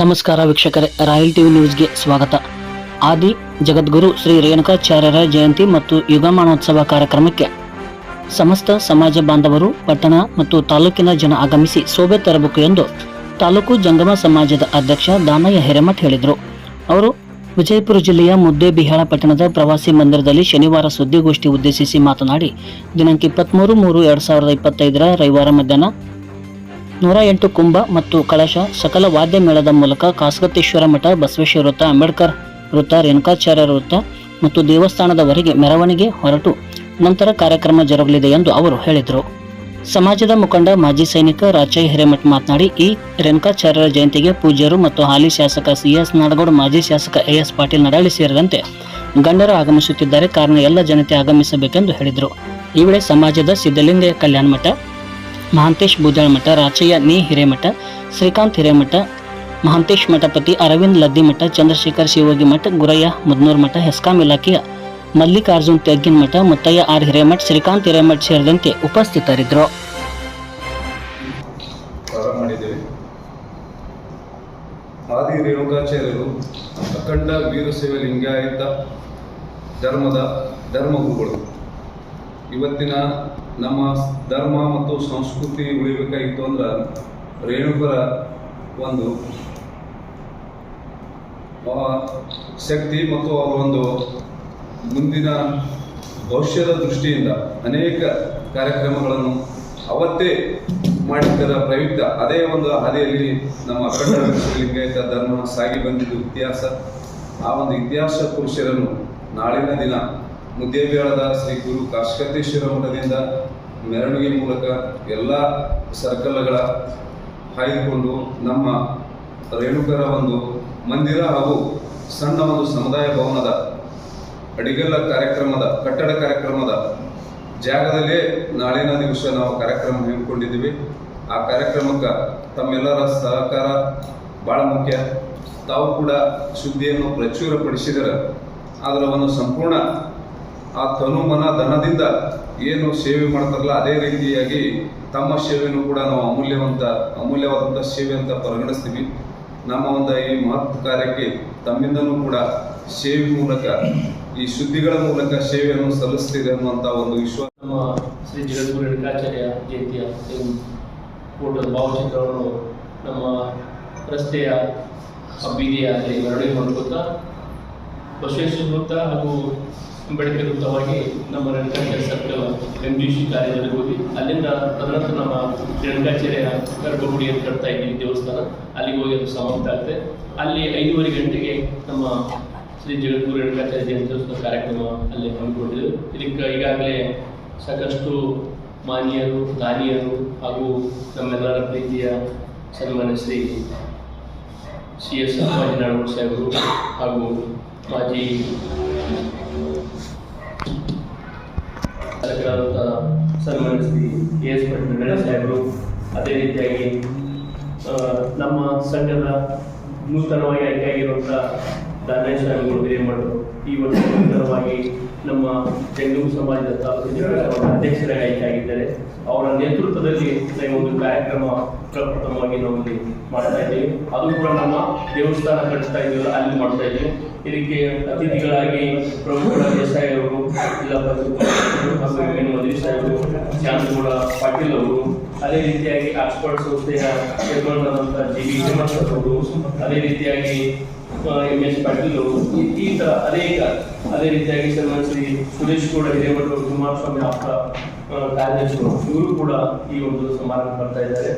ನಮಸ್ಕಾರ ವೀಕ್ಷಕರೇ, royal TV ನ್ಯೂಸ್ಗೆ ಸ್ವಾಗತ. ಆದಿ ಜಗದ್ಗುರು ಶ್ರೀ ರೇಣುಕಾಚಾರ್ಯರ ಜಯಂತಿ ಮತ್ತು ಯುಗಮಾನೋತ್ಸವ ಕಾರ್ಯಕ್ರಮಕ್ಕೆ ಸಮಸ್ತ ಸಮಾಜ ಬಾಂಧವರು, ಪಟ್ಟಣ ಮತ್ತು ತಾಲೂಕಿನ ಜನ ಆಗಮಿಸಿ ಶೋಭೆ ತರಬೇಕು ಎಂದು ತಾಲೂಕು ಜಂಗಮ ಸಮಾಜದ ಅಧ್ಯಕ್ಷ ದಾನಯ್ಯ ಹಿರೇಮಠ್ ಹೇಳಿದರು. ಅವರು ವಿಜಯಪುರ ಜಿಲ್ಲೆಯ ಮುದ್ದೇಬಿಹಾಳ ಪಟ್ಟಣದ ಪ್ರವಾಸಿ ಮಂದಿರದಲ್ಲಿ ಶನಿವಾರ ಸುದ್ದಿಗೋಷ್ಠಿ ಉದ್ದೇಶಿಸಿ ಮಾತನಾಡಿ, ದಿನಾಂಕ ಇಪ್ಪತ್ತ್ಮೂರು ಮೂರು ಎರಡು ಸಾವಿರದ ಇಪ್ಪತ್ತೈದರ ರವಿವಾರ ಮಧ್ಯಾಹ್ನ ನೂರ ಎಂಟು ಕುಂಭ ಮತ್ತು ಕಳಶ ಸಕಲ ವಾದ್ಯ ಮೇಳದ ಮೂಲಕ ಕಾಸಗತ್ತೇಶ್ವರ ಮಠ, ಬಸವೇಶ್ವರ ವೃತ್ತ, ಅಂಬೇಡ್ಕರ್ ವೃತ್ತ, ರೇಣುಕಾಚಾರ್ಯ ವೃತ್ತ ಮತ್ತು ದೇವಸ್ಥಾನದವರೆಗೆ ಮೆರವಣಿಗೆ ಹೊರಟು ನಂತರ ಕಾರ್ಯಕ್ರಮ ಜರುಗಲಿದೆ ಎಂದು ಅವರು ಹೇಳಿದರು. ಸಮಾಜದ ಮುಖಂಡ, ಮಾಜಿ ಸೈನಿಕ ರಾಚಯ್ಯ ಹಿರೇಮಠ್ ಮಾತನಾಡಿ, ಈ ರೇಣುಕಾಚಾರ್ಯರ ಜಯಂತಿಗೆ ಪೂಜ್ಯರು ಮತ್ತು ಹಾಲಿ ಶಾಸಕ ಸಿ ಎಸ್ ನಾಡಗೌಡ, ಮಾಜಿ ಶಾಸಕ ಎ ಎಸ್ ಪಾಟೀಲ್ ನಡಾಳಿ ಸೇರಿದಂತೆ ಗಣ್ಯರು ಆಗಮಿಸುತ್ತಿದ್ದಾರೆ. ಕಾರಣ ಎಲ್ಲ ಜನತೆ ಆಗಮಿಸಬೇಕೆಂದು ಹೇಳಿದರು. ಈ ವೇಳೆ ಸಮಾಜದ ಸಿದ್ದಲಿಂಗಯ್ಯ ಕಲ್ಯಾಣ ಮಠ ಮಹಾಂತೇಶ್ ಬೂದಾಳ ಮಠ, ರಾಚಯ್ಯ ನಿ ಹಿರೇಮಠ, ಶ್ರೀಕಾಂತ್ ಹಿರೇಮಠ, ಮಹಾಂತೇಶ್ ಮಠಪತಿ ಅರವಿಂದ್ ಲದ್ದಿಮಠ ಚಂದ್ರಶೇಖರ್ ಶಿವೋಗಿ ಮಠ, ಗುರಯ್ಯ ಮುದ್ನೂರ್ ಮಠ, ಹೆಸ್ಕಾಂ ಇಲಾಖೆಯ ಮಲ್ಲಿಕಾರ್ಜುನ್ ತೆಗ್ಗಿನ ಮಠ, ಮುತ್ತಯ್ಯ ಆರ್ ಹಿರೇಮಠ್, ಶ್ರೀಕಾಂತ್ ಹಿರೇಮಠ್ ಸೇರಿದಂತೆ ಉಪಸ್ಥಿತರಿದ್ದರು. ಆದಿ ರೇಣುಕಾಚಾರ್ಯರು ಅಖಂಡ ವೀರಶೈವ ಲಿಂಗಾಯತ ಧರ್ಮದ ಧರ್ಮಗುರುಗಳು. ಇವತ್ತಿನ ನಮ್ಮ ಧರ್ಮ ಮತ್ತು ಸಂಸ್ಕೃತಿ ಉಳಿಬೇಕಾಗಿತ್ತು ಅಂದ್ರೆ ರೇಣುಕರ ಒಂದು ಶಕ್ತಿ ಮತ್ತು ಅವರ ಒಂದು ಮುಂದಿನ ಭವಿಷ್ಯದ ದೃಷ್ಟಿಯಿಂದ ಅನೇಕ ಕಾರ್ಯಕ್ರಮಗಳನ್ನು ಅವತ್ತೇ ಮಾಡಿದ್ದರ ಪ್ರಯುಕ್ತ ಅದೇ ಒಂದು ಹಾದಿಯಲ್ಲಿ ನಮ್ಮ ಲಿಂಗಾಯತ ಧರ್ಮ ಸಾಗಿ ಬಂದಿದ್ದು ಇತಿಹಾಸ. ಆ ಒಂದು ಇತಿಹಾಸ ಪುರುಷರನ್ನು ನಾಳಿನ ದಿನ ಮುದ್ದೇಬೇಳದ ಶ್ರೀ ಗುರು ಕಾಶಕತೇಶ್ವರ ಮಠದಿಂದ ಮೆರವಣಿಗೆ ಮೂಲಕ ಎಲ್ಲ ಸರ್ಕಲ್ಗಳ ಹಾಯ್ದುಕೊಂಡು ನಮ್ಮ ರೇಣುಕರ ಒಂದು ಮಂದಿರ ಹಾಗೂ ಸಣ್ಣ ಒಂದು ಸಮುದಾಯ ಭವನದ ಅಡಿಗಲ್ಲ ಕಾರ್ಯಕ್ರಮದ, ಕಟ್ಟಡ ಕಾರ್ಯಕ್ರಮದ ಜಾಗದಲ್ಲೇ ನಾಳಿನ ದಿವಸ ನಾವು ಕಾರ್ಯಕ್ರಮ ಹಮ್ಮಿಕೊಂಡಿದ್ದೀವಿ. ಆ ಕಾರ್ಯಕ್ರಮಕ್ಕೆ ತಮ್ಮೆಲ್ಲರ ಸಹಕಾರ ಭಾಳ ಮುಖ್ಯ. ತಾವು ಕೂಡ ಸುದ್ದಿಯನ್ನು ಪ್ರಚುರಪಡಿಸಿದರೆ ಅದರ ಒಂದು ಸಂಪೂರ್ಣ ಆ ತನು ಮನ ಧನದಿಂದ ಏನು ಸೇವೆ ಮಾಡ್ತಾರಲ್ಲ, ಅದೇ ರೀತಿಯಾಗಿ ತಮ್ಮ ಸೇವೆಯನ್ನು ಕೂಡ ನಾವು ಅಮೂಲ್ಯವಂತ ಅಮೂಲ್ಯವಾದಂಥ ಸೇವೆ ಅಂತ ಪರಿಗಣಿಸ್ತೀವಿ. ನಮ್ಮ ಒಂದು ಈ ಮಹತ್ ಕಾರ್ಯಕ್ಕೆ ತಮ್ಮಿಂದನೂ ಕೂಡ ಸೇವೆ ಮೂಲಕ, ಈ ಸುದ್ದಿಗಳ ಮೂಲಕ ಸೇವೆಯನ್ನು ಸಲ್ಲಿಸ್ತಿದೆ ಅನ್ನುವಂಥ ಒಂದು ವಿಶ್ವಾಸ. ನಮ್ಮ ಶ್ರೀ ಜಗದ್ಗುರು ರೇಣುಕಾಚಾರ್ಯ ಜಯಂತಿಯ ಫೋಟೋದ ಭಾವಚಿತ್ರವನ್ನು ನಮ್ಮ ರಸ್ತೆಯ ಬೀದಿಯ ಮೆರವಣಿಗೆ ಮಾಡ್ಕೊತಾ ಬಸವೇಶ್ವರ ವೃತ್ತ ಹಾಗೂ ಅಂಬೇಡ್ಕರ್ ವೃತ್ತವಾಗಿ ನಮ್ಮ Renukacharya circle M G C ಕಾಲೇಜಲ್ಲಿ ಹೋಗಿ ಅಲ್ಲಿಂದ ತದನಂತರ ನಮ್ಮ ರೇಣುಕಾಚಾರ್ಯ ಅಂತ ಕಟ್ತಾ ಇದ್ದೀವಿ ದೇವಸ್ಥಾನ. ಅಲ್ಲಿಗೆ ಹೋಗಿ ಅದು ಸಮಾಪ್ತ ಆಗುತ್ತೆ. ಅಲ್ಲಿ ಐದೂವರೆ ಗಂಟೆಗೆ ನಮ್ಮ ಶ್ರೀ ಜಗದ್ಗುರು ರೇಣುಕಾಚಾರ್ಯ ಜಯಂತ್ಯೋತ್ಸವ ಕಾರ್ಯಕ್ರಮ ಅಲ್ಲಿ ಹಮ್ಮಿಕೊಂಡಿದ್ದೆವು ಇದಕ್ಕೆ ಈಗಾಗಲೇ ಸಾಕಷ್ಟು ಮಾನ್ಯರು, ದಾನಿಯರು ಹಾಗೂ ನಮ್ಮೆಲ್ಲರ ಪ್ರೀತಿಯ ಸನ್ಮಾನ ಶ್ರೀ ಸಿ ಎಸ್ ಅಪ್ಪಾಜಿ ನಾಡಗೌಡ ಸಾಹೇಬರು ಹಾಗೂ ಮಾಜಿ ಶಾಸಕರಾದಂಥ ಸನ್ಮಾನ್ಯ ಶ್ರೀ ಕೆ ಎಸ್ ಪಟ್ಟಣ ಸಾಹೇಬರು ಅದೇ ರೀತಿಯಾಗಿ ನಮ್ಮ ಸಂಘದ ನೂತನವಾಗಿ ಆಯ್ಕೆಯಾಗಿರುವಂಥ ದಾನೇಶ್ ಸಾಹೇಬರು ಹಿರೇಮಠರು ಈ ವರ್ಷ ನೂತನವಾಗಿ ನಮ್ಮ ಜಂಗಮ ಸಮಾಜದ ತಾಲೂಕಿನ ಅಧ್ಯಕ್ಷರ ಆಯ್ಕೆಯಾಗಿದ್ದಾರೆ. ಅವರ ನೇತೃತ್ವದಲ್ಲಿ ಒಂದು ಕಾರ್ಯಕ್ರಮ ಪ್ರಪ್ರಥಮವಾಗಿ ನಾವು ಇಲ್ಲಿ ಮಾಡ್ತಾ ಇದ್ದೀವಿ. ಅದು ಕೂಡ ನಮ್ಮ ದೇವಸ್ಥಾನ ಕಟ್ಟಿಸ್ತಾ ಇದ್ದೀವಲ್ಲ ಅಲ್ಲಿ ಮಾಡ್ತಾ ಇದ್ದೀವಿ. ಇದಕ್ಕೆ ಅತಿಥಿಗಳಾಗಿ ಪ್ರಭುಗಳ ದೇಸಾಯಿ ಅವರು, ಜಿಲ್ಲಾ ಎನ್ ಮದುವೆ ಸಾಹೇಬರು ಶಾಂತಗೌಡ ಪಾಟೀಲ್ ಅವರು ಅದೇ ರೀತಿಯಾಗಿ ಆಕ್ಸ್ಫರ್ಡ್ ಸಂಸ್ಥೆಯ ಆದಂಥ ಜಿ ಹಿರೇಮಠ್ ಅವರು ಅದೇ ರೀತಿಯಾಗಿ ಎಂ ಎಸ್ ಪಾಟೀಲ್ ಅವರು. ಈ- ತರ ಅನೇಕ ಅದೇ ರೀತಿಯಾಗಿ ಸನ್ಮಾನ ಶ್ರೀ ಸುರೇಶ್ ಕೂಡ ಹಿರೇಮಠ ಅವರು ಕುಮಾರಸ್ವಾಮಿ ಆ, ಕಾರ್ಯದರ್ಶಿಗಳು. ಇವರು ಕೂಡ ಈ ಒಂದು ಸಮಾರಂಭ ಬರ್ತಾ ಇದ್ದಾರೆ.